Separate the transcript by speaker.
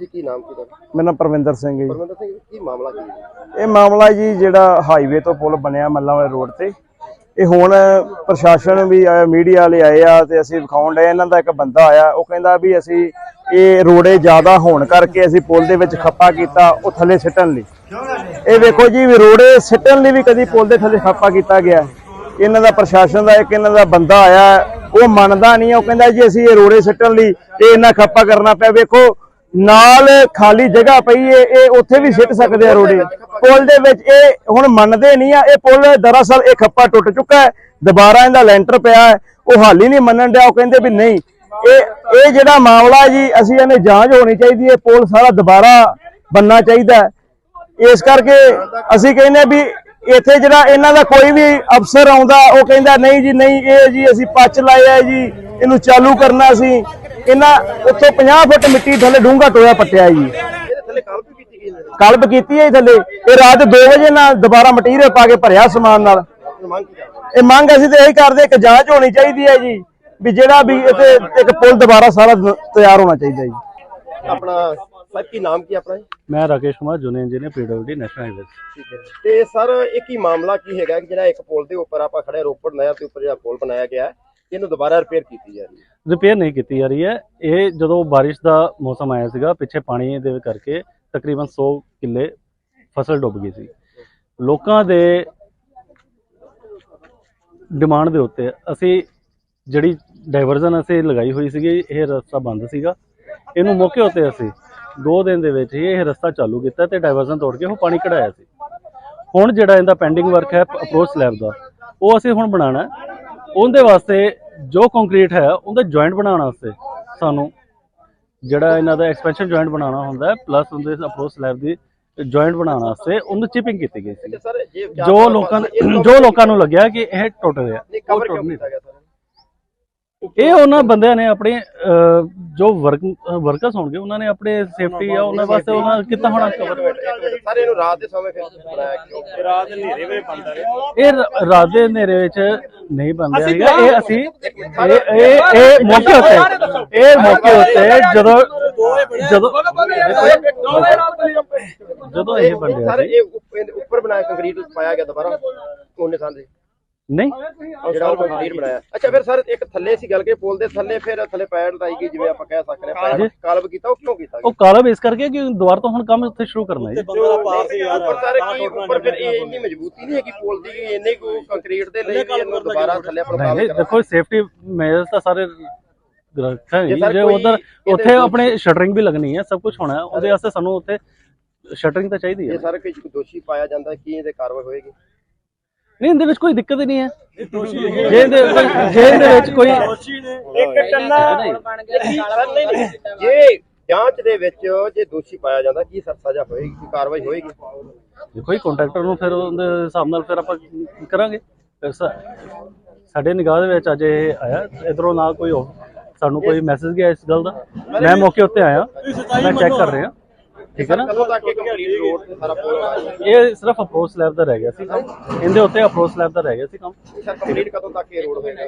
Speaker 1: ਜੀ ਕੀ ਨਾਮ ਕੀ ਤੁਹਾਡਾ?
Speaker 2: ਮੇਰਾ ਨਾਮ ਪਰਵਿੰਦਰ ਸਿੰਘ ਹੈ ਜੀ।
Speaker 1: ਪਰਮਿੰਦਰ ਸਿੰਘ ਕੀ ਮਾਮਲਾ ਕੀ ਹੈ?
Speaker 2: ਇਹ ਮਾਮਲਾ ਜੀ ਜਿਹੜਾ ਹਾਈਵੇ ਤੋਂ ਪੁਲ ਬਣਿਆ ਮੱਲਾਂ ਵਾਲੇ ਰੋਡ ਤੇ। ਇਹ ਹੁਣ ਪ੍ਰਸ਼ਾਸਨ ਵੀ ਆਇਆ ਮੀਡੀਆ ਵਾਲੇ ਆਏ ਆ ਤੇ ਅਸੀਂ ਵਿਖਾਉਣ ਡਏ ਇਹਨਾਂ ਦਾ ਇੱਕ ਬੰਦਾ ਆਇਆ ਉਹ ਕਹਿੰਦਾ ਵੀ ਅਸੀਂ ਇਹ ਰੋੜੇ ਜ਼ਿਆਦਾ ਹੋਣ ਕਰਕੇ ਅਸੀਂ ਪੁਲ ਦੇ ਵਿੱਚ ਖੱਪਾ ਕੀਤਾ ਉਹ ਥੱਲੇ ਸਿੱਟਣ ਲਈ। ਇਹ ਵੇਖੋ ਜੀ ਵੀ ਰੋੜੇ ਸਿੱਟਣ ਲਈ ਵੀ ਕਦੀ ਪੁਲ ਦੇ ਥੱਲੇ ਖੱਪਾ ਕੀਤਾ ਗਿਆ। ਇਹਨਾਂ ਦਾ ਪ੍ਰਸ਼ਾਸਨ ਦਾ ਇੱਕ ਇਹਨਾਂ ਦਾ ਬੰਦਾ ਆਇਆ ਉਹ ਮੰਨਦਾ ਨਹੀਂ ਉਹ ਕਹਿੰਦਾ ਜੀ ਅਸੀਂ ਇਹ ਰੋੜੇ ਸਿੱਟਣ ਲਈ ਇਹ ਇਹਨਾਂ ਖੱਪਾ ਕਰਨਾ ਪਿਆ। ਵੇਖੋ ਨਾਲ ਖਾਲੀ ਜਗ੍ਹਾ ਪਈ ਏ, ਇਹ ਉੱਥੇ ਵੀ ਸਿੱਟ ਸਕਦੇ ਆ ਰੋੜੇ ਪੁਲ ਦੇ ਵਿੱਚ ਇਹ ਹੁਣ ਮੰਨਦੇ ਨਹੀਂ ਆ, ਇਹ ਪੁਲ ਦਰਅਸਲ ਇਹ ਖੱਪਾ ਟੁੱਟ ਚੁੱਕਾ ਹੈ, ਦੁਬਾਰਾ ਇਹਦਾ ਲੈਂਟਰ ਪਿਆ ਹੈ, ਉਹ ਹਾਲ ਹੀ ਨਹੀਂ ਮੰਨਣ ਡਿਆ, ਉਹ ਕਹਿੰਦੇ ਵੀ ਨਹੀਂ। ਇਹ ਇਹ ਜਿਹੜਾ ਮਾਮਲਾ ਜੀ, ਅਸੀਂ ਇਹਨੇ ਜਾਂਚ ਹੋਣੀ ਚਾਹੀਦੀ ਹੈ, ਪੁਲ ਸਾਰਾ ਦੁਬਾਰਾ ਬੰਨਣਾ ਚਾਹੀਦਾ ਇਸ ਕਰਕੇ ਅਸੀਂ ਕਹਿੰਦੇ ਵੀ ਇੱਥੇ ਜਿਹੜਾ ਇਹਨਾਂ ਦਾ ਕੋਈ ਵੀ ਅਫਸਰ ਆਉਂਦਾ, ਉਹ ਕਹਿੰਦਾ, ਨਹੀਂ ਜੀ, ਨਹੀਂ, ਇਹ ਜੀ, ਅਸੀਂ ਪੱਚ ਲਾਇਆ ਜੀ, ਇਹਨੂੰ ਚਾਲੂ ਕਰਨਾ ਸੀ। ਇਹਨਾਂ ਉੱਥੋਂ 50 ਫੁੱਟ ਮਿੱਟੀ ਥੱਲੇ ਡੂੰਘਾ ਟੋਇਆ ਪੱਟਿਆ ਜੀ।
Speaker 1: ਇਹਦੇ ਥੱਲੇ ਕਾਲ ਵੀ ਕੀਤੀ
Speaker 2: ਹੈ ਜੀ ਥੱਲੇ। ਇਹ ਰਾਤ 2 ਵਜੇ ਨਾਲ ਦੁਬਾਰਾ ਮਟੀਰੀਅਲ ਪਾ ਕੇ ਭਰਿਆ ਸਮਾਨ ਨਾਲ। ਇਹ ਮੰਗ ਅਸੀਂ ਤੇ ਇਹੀ ਕਰਦੇ ਕਿ ਜਾਂਚ ਹੋਣੀ ਚਾਹੀਦੀ ਹੈ ਜੀ ਵੀ ਜਿਹੜਾ ਵੀ ਇੱਥੇ ਇੱਕ ਪੁਲ ਦੁਬਾਰਾ ਸਾਰਾ ਤਿਆਰ ਹੋਣਾ ਚਾਹੀਦਾ ਜੀ।
Speaker 1: ਆਪਣਾ ਸਰ ਕੀ ਨਾਮ ਕੀ ਆਪਣਾ ਜੀ?
Speaker 3: ਮੈਂ Rakesh Kumar junior engineer PWD national highway
Speaker 1: ਠੀਕ ਹੈ ਤੇ ਸਰ ਇਹ ਕੀ ਮਾਮਲਾ ਕੀ ਹੈਗਾ ਕਿ ਜਿਹੜਾ ਇੱਕ ਪੁਲ ਦੇ ਉੱਪਰ ਆਪਾਂ ਖੜੇ ਰੋਪੜ ਨਹਿਰ ਦੇ ਉੱਪਰ ਜਿਹੜਾ ਪੁਲ ਬਣਾਇਆ ਗਿਆ ਇਹਨੂੰ ਦੁਬਾਰਾ ਰਿਪੇਅਰ ਕੀਤੀ ਜਾ ਰਹੀ ਹੈ?
Speaker 3: ਰਿਪੇਅਰ ਨਹੀਂ ਕੀਤੀ ਜਾ ਰਹੀ ਹੈ। ਇਹ ਜਦੋਂ ਬਾਰਿਸ਼ ਦਾ ਮੌਸਮ ਆਇਆ ਸੀਗਾ, ਪਿੱਛੇ ਪਾਣੀ ਦੇ ਕਰਕੇ ਤਕਰੀਬਨ 100 ਕਿੱਲੇ ਫਸਲ ਡੁੱਬ ਗਈ ਸੀ। ਲੋਕਾਂ ਦੇ ਡਿਮਾਂਡ ਦੇ ਉੱਤੇ ਅਸੀਂ ਜਿਹੜੀ ਡਾਈਵਰਜ਼ਨ ਅਸੀਂ ਲਗਾਈ ਹੋਈ ਸੀਗੀ, ਇਹ ਰਸਤਾ ਬੰਦ ਸੀਗਾ। ਇਹਨੂੰ ਮੌਕੇ ਉੱਤੇ ਅਸੀਂ ਦੋ ਦਿਨ ਦੇ ਵਿੱਚ ਹੀ ਇਹ ਰਸਤਾ ਚਾਲੂ ਕੀਤਾ ਤੇ ਡਾਈਵਰਜ਼ਨ ਤੋੜ ਕੇ ਉਹ ਪਾਣੀ ਕਢਾਇਆ ਸੀ। ਹੁਣ ਜਿਹੜਾ ਇਹਦਾ ਪੈਂਡਿੰਗ ਵਰਕ ਹੈ ਅਪਰੋਚ ਲੈਬ ਦਾ, ਉਹ ਅਸੀਂ ਹੁਣ ਬਣਾਉਣਾ ਉਹਦੇ ਵਾਸਤੇ ਜੋ ਕੰਕਰੀਟ ਹੈ ਉਹਦਾ ਜੁਆਇੰਟ ਬਣਾਉਣ ਵਾਸਤੇ ਸਾਨੂੰ ਜਿਹੜਾ ਇਹਨਾਂ ਦਾ ਐਕਸਪੈਂਸ਼ਨ ਜੁਆਇੰਟ ਬਣਾਉਣਾ ਹੁੰਦਾ ਹੈ ਪਲੱਸ ਉਹਦੇ ਅਪਰੋਚ ਸਲੈਬ ਦੀ ਜੁਆਇੰਟ ਬਣਾਉਣ ਵਾਸਤੇ ਉਹਨੂੰ ਚਿਪਿੰਗ ਕੀਤੀ ਗਈ ਸੀ
Speaker 1: ਜੇ
Speaker 3: ਲੋਕਾਂ ਜੋ ਲੋਕਾਂ ਨੂੰ ਲੱਗਿਆ ਕਿ ਇਹ ਟੁੱਟ ਰਿਹਾ
Speaker 1: ਕਵਰ
Speaker 3: ਇਹ ਉਹਨਾਂ ਬੰਦਿਆਂ ਨੇ ਆਪਣੇ ਅਹ, ਜੋ ਵਰਕ ਵਰਕਰਸ ਹੋਣਗੇ ਉਹਨਾਂ ਨੇ ਆਪਣੇ ਸੇਫਟੀ ਆ ਉਹਨਾਂ ਵਾਸਤੇ ਉਹਨਾਂ ਕੀਤਾ ਹੋਣਾ? cover।
Speaker 1: ਸਰ ਇਹਨੂੰ ਰਾਤ ਦੇ ਸਮੇਂ ਫਿਰ ਬਣਾਇਆ ਕਿਉਂ? ਰਾਤ ਦੇ ਹਨੇਰੇ ਵੇਲੇ ਬਣਦਾ ਰਿਹਾ।
Speaker 3: ਇਹ ਰਾਤ ਦੇ ਹਨੇਰੇ ਵਿੱਚ ਨਹੀਂ ਬੰਦੇ ਹੈਗਾ। ਇਹ ਅਸੀਂ ਇਹ ਇਹ ਇਹ ਮੌਕੇ ਉੱਤੇ। ਇਹ ਮੌਕੇ ਉੱਤੇ ਜਦੋਂ ਜਦੋਂ ਜਦੋਂ ਇਹ ਬੰਦੇ
Speaker 1: ਸਰ ਇਹ ਉੱਪਰ ਬਣਾਇਆ ਕੰਕਰੀਟ ਪਾਇਆ ਗਿਆ ਦੁਬਾਰਾ। ਉਹਨੇ ਤੇ।
Speaker 3: ਨਹੀਂ।
Speaker 1: ਜਿਹੜਾ ਉਹ ਕੰਕਰੀਟ ਬਣਾਇਆ। ਅੱਛਾ ਫਿਰ ਸਰ ਇੱਕ ਥੱਲੇ ਸੀ ਗੱਲ ਕੇ ਪੁਲ ਦੇ ਥੱਲੇ ਫਿਰ ਥੱਲੇ ਪੈੜ ਲਾਈ ਗਈ ਜਿਵੇਂ ਆਪਾਂ ਕਹਿ ਸਕਦੇ ਹਾਂ ਕਾਲਬ। ਕੀਤਾ ਉਹ ਕਿਉਂ ਕੀਤਾ
Speaker 3: ਉਹ ਕਾਲਬ ਇਸ ਕਰਕੇ ਕਿ ਦੁਬਾਰਾ ਤੋਂ ਹੁਣ ਕੰਮ ਉੱਥੇ ਸ਼ੁਰੂ ਕਰਨਾ ਹੈ ਜੀ।
Speaker 1: ਉੱਪਰ ਸਰ ਕੀ ਉੱਪਰ ਫਿਰ ਇਹ ਇੰਨੀ ਮਜ਼ਬੂਤੀ ਨਹੀਂ ਹੈ ਕਿ ਪੁਲ ਦੀ ਇੰਨੇ ਕੋ ਕੰਕਰੀਟ ਦੇ ਲਈ ਵੀ ਇਹਨੂੰ ਦੁਬਾਰਾ ਥੱਲੇ ਆਪਾਂ
Speaker 3: ਨਹੀਂ
Speaker 1: ਕਾਲ
Speaker 3: ਨਹੀਂ,
Speaker 1: ਕਰਨਾ
Speaker 3: ਦੇਖੋ ਸੇਫਟੀ ਮੇਜਰਸ ਤਾਂ ਸਾਰੇ ਰੱਖਾਂਗੇ
Speaker 1: ਜੇ
Speaker 3: ਉਧਰ ਉੱਥੇ ਆਪਣੇ ਸ਼ਟਰਿੰਗ ਵੀ ਲੱਗਣੀ ਹੈ ਸਭ ਕੁਝ ਹੋਣਾ ਹੈ। ਉਹਦੇ ਵਾਸਤੇ ਸਾਨੂੰ ਉੱਥੇ ਸ਼ਟਰਿੰਗ ਤਾਂ ਚਾਹੀਦੀ ਹੈ।
Speaker 1: ਇਹ ਸਰ ਕੋਈ ਦੋਸ਼ੀ ਪਾਇਆ ਜਾਂਦਾ ਕੀ ਇਹਦੇ ਕਾਰਵਾਈ ਹੋਏਗੀ?
Speaker 3: ਨਹੀਂ ਇਹਦੇ ਵਿੱਚ ਕੋਈ ਦਿੱਕਤ ਹੀ। ਨਹੀਂ ਹੈ ਜੇ ਇਹਦੇ ਜੇ ਇਹਦੇ ਵਿੱਚ ਕੋਈ
Speaker 1: ਸਰ ਨਹੀਂ। ਨਹੀਂ ਜੇ ਜਾਂਚ ਦੇ ਵਿੱਚ ਜੇ ਦੋਸ਼ੀ ਪਾਇਆ ਜਾਂਦਾ ਕੀ ਸਰ ਸਜ਼ਾ ਹੋਏਗੀ ਕੀ ਕਾਰਵਾਈ ਹੋਏਗੀ?
Speaker 3: ਦੇਖੋ ਹੀ ਕੰਟਰੈਕਟਰ ਨੂੰ ਫਿਰ ਉਹਦੇ ਹਿਸਾਬ ਨਾਲ ਫਿਰ ਆਪਾਂ ਕਰਾਂਗੇ। ਫਿਰ ਸਾ- ਸਾਡੇ ਨਿਗਾਹ ਦੇ ਵਿੱਚ ਅੱਜ ਇਹ ਆਇਆ। ਇਧਰੋਂ ਨਾ ਕੋਈ ਹੋ- ਸਾਨੂੰ ਕੋਈ ਮੈਸੇਜ ਗਿਆ ਇਸ ਗੱਲ ਦਾ। ਮੈਂ ਮੌਕੇ ਉੱਤੇ ਆਇਆ। ਮੈਂ ਚੈੱਕ ਕਰ ਰਿਹਾ। ਠੀਕ ਹੈ ਨਾ?
Speaker 1: ਕਦੋਂ ਤੱਕ ਇਹ ਕੰਪਲੀਟ ਰੋਡ ਤੇ ਸਾਰਾ ਪੁਲ ਬਣਾ
Speaker 3: ਇਹ ਸਿਰਫ ਅਪਰੋਚ ਸਲੈਬ ਦਾ ਰਹਿ ਗਿਆ ਸੀ ਕੰਮ। ਇਹਦੇ ਉੱਤੇ ਅਪਰੋਚ ਸਲੈਬ ਦਾ ਰਹਿ ਗਿਆ ਸੀ ਕੰਮ।
Speaker 1: ਕੰਪਲੀਟ ਕਦੋਂ ਤੱਕ ਇਹ ਰੋਡ ਹੋਏਗਾ